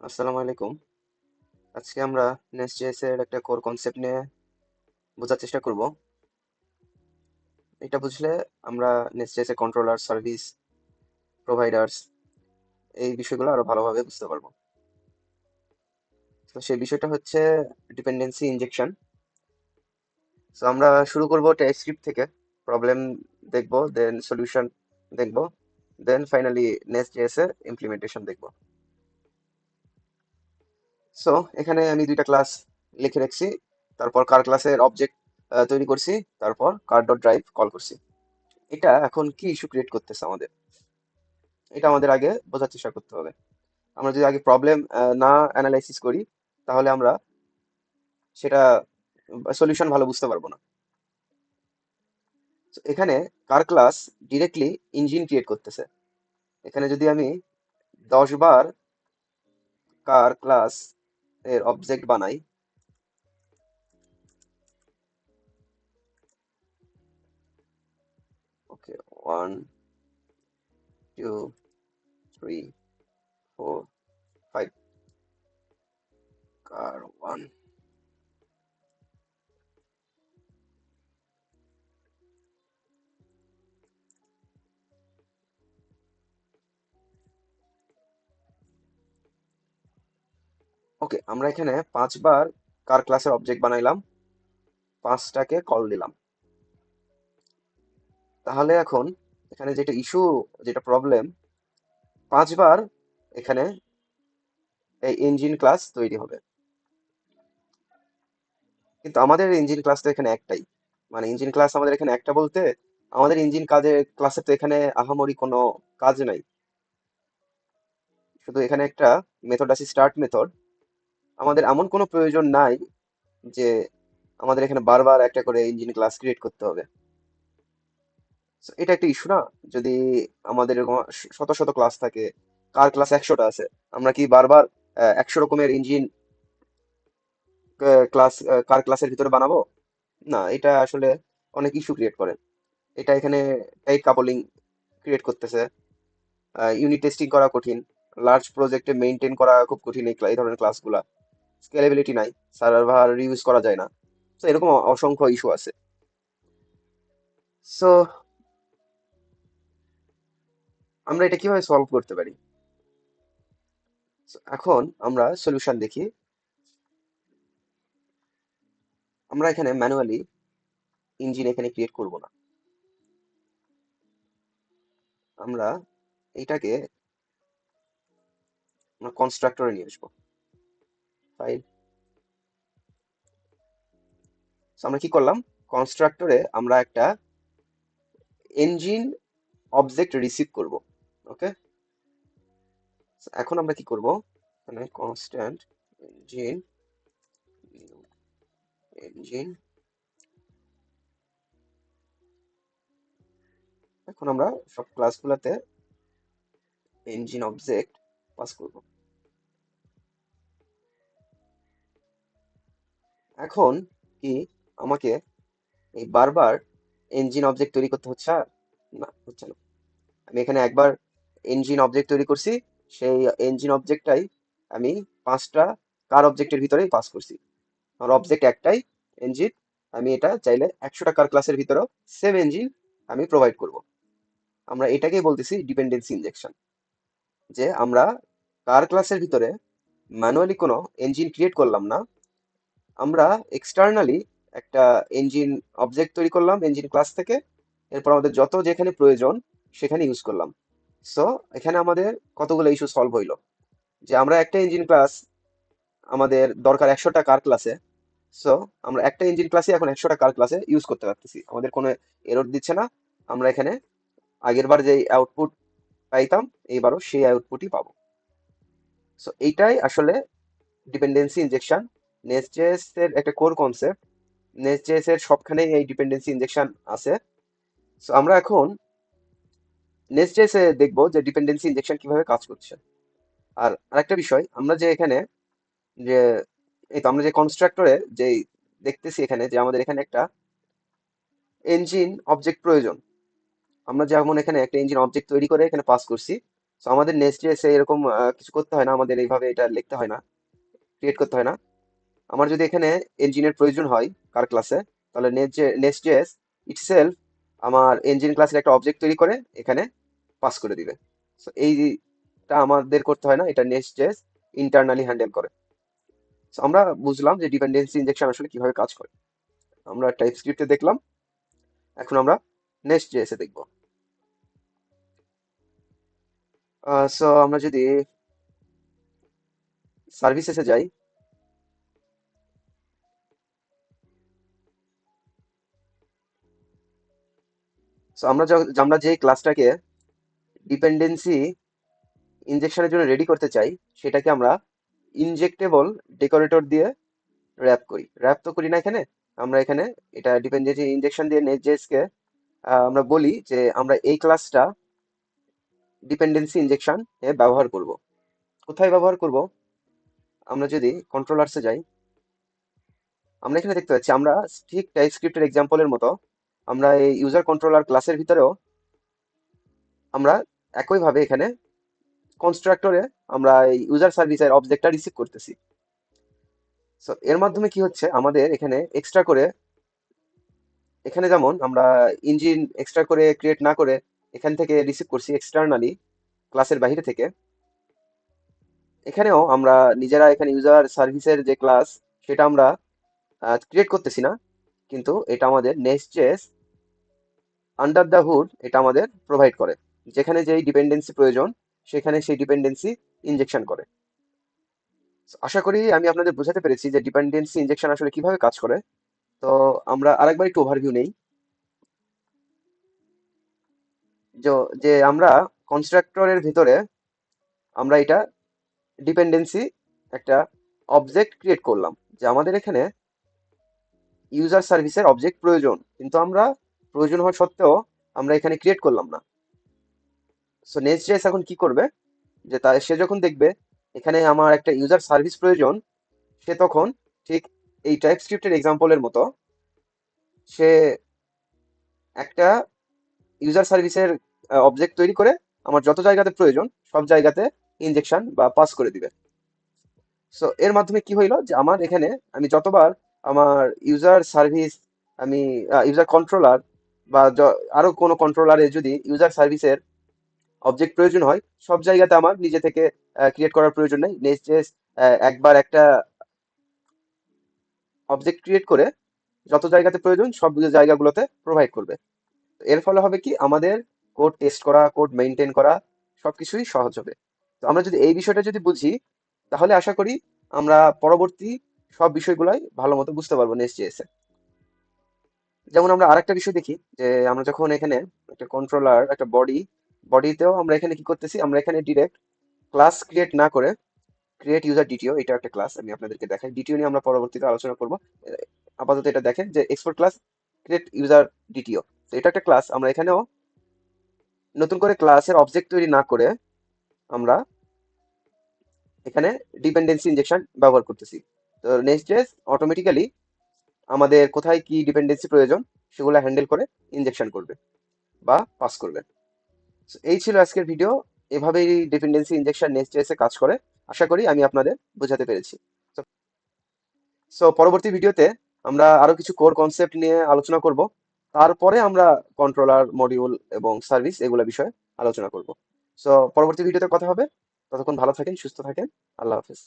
আসসালামু আলাইকুম। আজকে আমরা নেস্ট.জেএস এর একটা কোর কনসেপ্ট নিয়ে বোঝার চেষ্টা করব। এটা বুঝলে আমরা নেস্ট.জেএস এর কন্ট্রোলার সার্ভিস প্রোভাইডার্স এই বিষয়গুলো আরও ভালোভাবে বুঝতে পারব। তো সেই বিষয়টা হচ্ছে ডিপেন্ডেন্সি ইনজেকশন তো আমরা শুরু করব স্ক্রিপ্ট থেকে। প্রবলেম দেখব দেন সলিউশন দেখব দেন ফাইনালি নেস্ট.জেএস এর ইমপ্লিমেন্টেশন দেখব। সো এখানে আমি দুইটা ক্লাস লিখে রাখছি। তারপর কার ক্লাসের অবজেক্ট তৈরি করছি। তারপর কার ডট ড্রাইভ কল করছি। এটা এখন কি ইস্যু ক্রিয়েট করতেছে আমাদের? এটা আমাদের আগে বোঝার চেষ্টা করতে হবে। আমরা যদি আগে প্রবলেম না অ্যানালাইসিস করি, তাহলে আমরা সেটা সলিউশন ভালো বুঝতে পারব না। এখানে car class directly engine create করতেছে? এখানে যদি আমি দশ বার কার ক্লাস এর অবজেক্ট বানাই। Okay one two three four five car one okay, আমরা এখানে পাঁচবার কার ক্লাসের অবজেক্ট বানাইলাম? পাঁচটাকে কল দিলাম। তাহলে এখন এখানে যেটা ইস্যু যেটা প্রবলেম পাঁচবার এখানে এই ইঞ্জিন ক্লাস তৈরি হবে। কিন্তু আমাদের ইঞ্জিন ক্লাস তো এখানে একটাই। মানে ইঞ্জিন ক্লাস আমাদের এখানে একটা বলতে, আমাদের ইঞ্জিন কাজের ক্লাসে তো এখানে আহামরি কোনো কাজ নাই। শুধু এখানে একটা মেথড আছে স্টার্ট মেথড আমাদের এমন কোনো প্রয়োজন নাই যে আমাদের এখানে বারবার একটা করে ইঞ্জিন ক্লাস ক্রিয়েট করতে হবে। এটা একটা ইস্যু না? যদি আমাদের শত শত ক্লাস থাকে, কার ক্লাস একশোটা আছে? আমরা কি বারবার একশো রকমের ইঞ্জিন ক্লাস কার ক্লাসের ভিতরে বানাবো? না, এটা আসলে অনেক ইস্যু ক্রিয়েট করে। এটা এখানে টাইট কাপলিং ক্রিয়েট করতেছে। ইউনিট টেস্টিং করা কঠিন। লার্জ প্রজেক্টে মেনটেন করা খুব কঠিন এই ধরনের ক্লাসগুলা স্কেলেবিলিটি নাই সার্ভার রিউজ করা যায় না। তো এরকম অসংখ্য ইস্যু আছে। সো আমরা এটা কীভাবে সলভ করতে পারি? এখন আমরা সলিউশন দেখি। আমরা এখানে ম্যানুয়ালি ইঞ্জিন এখানে ক্রিয়েট করব না। আমরা এটাকে কনস্ট্রাক্টরে নিয়ে আসব। ফাইল আমরা কি করলাম? কনস্ট্রাক্টরে আমরা একটা ইঞ্জিন অবজেক্ট রিসিভ করব ওকে এখন আমরা কি করব? মানে কনস্ট্যান্ট ইঞ্জিন ইঞ্জিন এখন আমরা সব ক্লাসগুলোতে ইঞ্জিন অবজেক্ট পাস করব। এখন কি আমাকে এই বারবার ইঞ্জিন অবজেক্ট তৈরি করতে হচ্ছে? না হচ্ছে না। আমি এখানে একবার ইঞ্জিন অবজেক্ট তৈরি করছি, সেই ইঞ্জিন অবজেক্টটাই আমি পাঁচটা কার অবজেক্টের ভিতরেই পাস করছি। আমার অবজেক্ট একটাই ইঞ্জিন আমি এটা চাইলে একশোটা কার ক্লাসের ভিতরেও সেম ইঞ্জিন আমি প্রোভাইড করব। আমরা এটাকেই বলতেছি ডিপেন্ডেন্সি ইনজেকশন যে আমরা কার ক্লাসের ভিতরে ম্যানুয়ালি কোনো ইঞ্জিন ক্রিয়েট করলাম না আমরা এক্সটার্নালি একটা ইঞ্জিন অবজেক্ট তৈরি করলাম ইঞ্জিন ক্লাস থেকে। এরপর আমাদের যত যেখানে প্রয়োজন, সেখানে ইউজ করলাম। সো এখানে আমাদের কতগুলো ইস্যু সলভ হইল? যে আমরা একটা ইঞ্জিন ক্লাস আমাদের দরকার একশোটা কার ক্লাসে সো আমরা একটা ইঞ্জিন ক্লাসে এখন একশোটা কার ক্লাসে ইউজ করতে পারতেছি। আমাদের কোনো এরর দিচ্ছে না। আমরা এখানে আগের বার যে আউটপুট পাইতাম, এইবারও সেই আউটপুটই পাবো। সো এইটাই আসলে ডিপেন্ডেন্সি ইনজেকশন নেস্টজেএস এর একটা কোর কনসেপ্ট নেস্টজেএস এর সবখানেই এই ডিপেন্ডেন্সি ইনজেকশন আছে। সো আমরা এখন নেক্সট এ দেখব যে ডিপেন্ডেন্সি ইনজেকশন কীভাবে কাজ করছে। আর আরেকটা বিষয়, আমরা যে এখানে যে, এই তো আমরা যে কনস্ট্রাক্টরে যে দেখতেছি এখানে যে আমাদের এখানে একটা ইঞ্জিন অবজেক্ট প্রয়োজন। আমরা যেমন এখানে একটা ইঞ্জিন অবজেক্ট তৈরি করে এখানে পাস করছি। সো আমাদের নেক্সট এসে এরকম কিছু করতে হয় না, আমাদের এইভাবে এটা লিখতে হয় না ক্রিয়েট করতে হয় না। আমার যদি এখানে ইঞ্জিনের প্রয়োজন হয় কার ক্লাসে তাহলে নেক্সট জেএস ইটসেলফ আমার ইঞ্জিন ক্লাসের একটা অবজেক্ট তৈরি করে, এখানে পাস করে দিবে। সো এইটা আমাদের করতে হয় না, এটা নেক্সট জেএস ইন্টারনালি হ্যান্ডেল করে। সো আমরা বুঝলাম যে ডিপেন্ডেন্সি ইনজেকশন আসলে কীভাবে কাজ করে। আমরা টাইপ স্ক্রিপ্টে দেখলাম, এখন আমরা নেক্সট জেএসে দেখব। সো আমরা যদি সার্ভিসেসে যাই সো আমরা আমরা যে ক্লাসটাকে ডিপেন্ডেন্সি ইনজেকশনের জন্য রেডি করতে চাই, সেটাকে আমরা ইনজেক্টেবল ডেকোরেটর দিয়ে র্যাপ করি। র্যাপ তো করি না এখানে। আমরা এখানে এটা ডিপেন্ডেন্সি ইনজেকশন দিয়ে নেটজেসকে আমরা বলি যে আমরা এই ক্লাসটা ডিপেন্ডেন্সি ইনজেকশন ব্যবহার করব। কোথায় ব্যবহার করব? আমরা যদি কন্ট্রোলার্সে যাই, আমরা এখানে দেখতে পাচ্ছি, আমরা ঠিক টাইপ স্ক্রিপ্টের এক্সাম্পলের মতো আমরা এই ইউজার কন্ট্রোলার ক্লাসের ভিতরেও আমরা একইভাবে এখানে কনস্ট্রাক্টরে আমরা এই ইউজার সার্ভিসের অবজেক্টটা রিসিভ করতেছি। সো এর মাধ্যমে কি হচ্ছে? আমাদের এখানে এক্সট্রা করে এখানে যেমন আমরা ইঞ্জিন এক্সট্রা করে ক্রিয়েট না করে এখান থেকে রিসিভ করছি এক্সটার্নালি ক্লাসের বাইরে থেকে। এখানেও আমরা নিজেরা এখানে ইউজার সার্ভিসের যে ক্লাস সেটা আমরা ক্রিয়েট করতেছি না। কিন্তু এটা আমাদের next JS under the hood এটা আমাদের প্রোভাইড করে। যেখানে যেই ডিপেন্ডেন্সি প্রয়োজন, সেখানে সেই ডিপেন্ডেন্সি ইনজেকশন করে। আশা করি আমি আপনাদের বোঝাতে পেরেছি যে ডিপেন্ডেন্সি ইনজেকশন আসলে কীভাবে কাজ করে। তো আমরা আরেকবার একটু ওভারভিউ নেই। যে আমরা কনস্ট্রাক্টরের ভিতরে আমরা এটা ডিপেন্ডেন্সি একটা অবজেক্ট ক্রিয়েট করলাম। যে আমাদের এখানে ইউজার সার্ভিসের অবজেক্ট প্রয়োজন। কিন্তু আমরা প্রয়োজন হওয়া সত্ত্বেও আমরা এখানে ক্রিয়েট করলাম না। সো নেক্সট জেস এখন কি করবে? যে তা, সে যখন দেখবে এখানে আমার একটা ইউজার সার্ভিস প্রয়োজন, সে তখন ঠিক এই টাইপ স্ক্রিপ্টের এক্সাম্পলের মতো সে একটা ইউজার সার্ভিসের অবজেক্ট তৈরি করে আমার যত জায়গাতে প্রয়োজন সব জায়গাতে ইনজেকশন বা পাস করে দিবে। সো এর মাধ্যমে কি হইল? যে আমার এখানে আমি যতবার আমার ইউজার সার্ভিস আমি ইউজার কন্ট্রোলার বা আরও কোনো কন্ট্রোলারে যদি ইউজার সার্ভিসের অবজেক্ট প্রয়োজন হয়, সব জায়গাতে আমার নিজে থেকে ক্রিয়েট করার প্রয়োজন নেই। নেক্সট জাস্ট একবার একটা অবজেক্ট ক্রিয়েট করে যত জায়গাতে প্রয়োজন সব জায়গাগুলোতে প্রোভাইড করবে। এর ফলে হবে কি? আমাদের কোড টেস্ট করা কোড মেনটেন করা সবকিছুই সহজ হবে। তো আমরা যদি এই বিষয়টা যদি বুঝি, তাহলে আশা করি আমরা পরবর্তী সব বিষয়গুলাই ভালো মতো বুঝতে পারব নেক্সট জেএসে যেমন আমরা আরেকটা বিষয় দেখি, যে আমরা যখন এখানে একটা কন্ট্রোলার একটা বডি বডিতেও আমরা এখানে কি করতেছি, আমরা এখানে ডিরেক্ট ক্লাস ক্রিয়েট না করে ক্রিয়েট ইউজার ডিটিও এটা একটা ক্লাস আমি আপনাদেরকে দেখাই। ডিটিও নিয়ে আমরা পরবর্তীতে আলোচনা করব। আপাতত এটা দেখেন যে export class create user DTO তো এটা একটা ক্লাস আমরা এখানেও নতুন করে ক্লাসের অবজেক্ট তৈরি না করে আমরা এখানে ডিপেন্ডেন্সি ইনজেকশন ব্যবহার করতেছি। তো নেক্সট ডেজ অটোমেটিক্যালি আমাদের কোথায় কি ডিপেন্ডেন্সি প্রয়োজন, সেগুলো হ্যান্ডেল করে ইনজেকশন করবে বা পাস করবে। এই ছিল আজকের ভিডিও এভাবেই ডিপেন্ডেন্সি ইনজেকশন নেক্সট ডেসে কাজ করে। আশা করি আমি আপনাদের বোঝাতে পেরেছি। সো পরবর্তী ভিডিওতে আমরা আরও কিছু কোর কনসেপ্ট নিয়ে আলোচনা করব। তারপরে আমরা কন্ট্রোলার মডিউল এবং সার্ভিস এগুলো বিষয়ে আলোচনা করব। সো পরবর্তী ভিডিওতে কথা হবে। ততক্ষণ ভালো থাকেন, সুস্থ থাকেন। আল্লাহ হাফেজ।